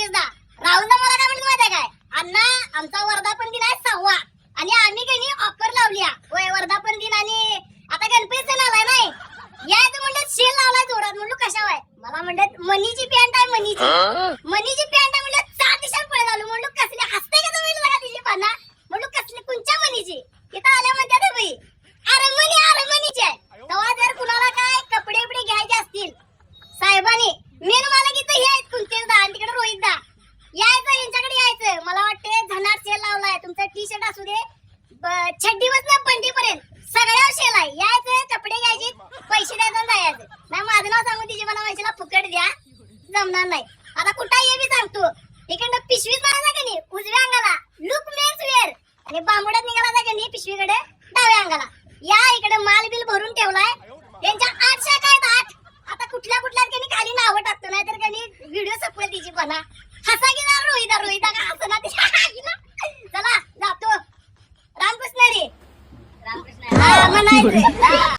छत्तीसदा राहुल मला काय म्हणत माहिती काय? अण्णा आमचा वर्धापन दिन आहे सहावा. आणि आम्ही काही ऑफर लावली वय वर्धापन दिन आणि आता गणपती सण आलाय नाही. याच म्हणतात शेल लावलाय जोरात. म्हणलो कशा आहे? मला म्हणतात मनीची पॅन्ट आहे मनीची. मनीची पॅन्ट आहे म्हणलं चार दिशात पळ झालो म्हणलो कसली हसते का तुम्ही तिची पाना. म्हणलो कसली कोणच्या मनीची? इथं आल्या म्हणते तुमचा टी शर्ट असू दे ब- छड्डी बसल्या बंडी पर्यंत सगळ्यावर सेल यायचं कपडे घ्यायचे पैसे द्यायचं आणि जायचं. नाही माझं नाव सांगून तिची मला माहितीला फुकट द्या. जमणार नाही. आता कुठं ये मी सांगतो. इकडनं पिशवीच मारा का नाही उजव्या अंगाला. लुक मेन्स वेअर आणि बांबड्यात निघाला का नाही पिशवीकडे डाव्या अंगाला. या इकडे माल बिल भरून ठेवलाय. त्यांच्या आठ शाखा आहेत आठ. आता कुठल्या कुठल्या खाली नावं टाकतो. नाही तर त्यांनी व्हिडिओ सपवेल तिची पण. हसा की ना रोहिता रोहिता का Nay?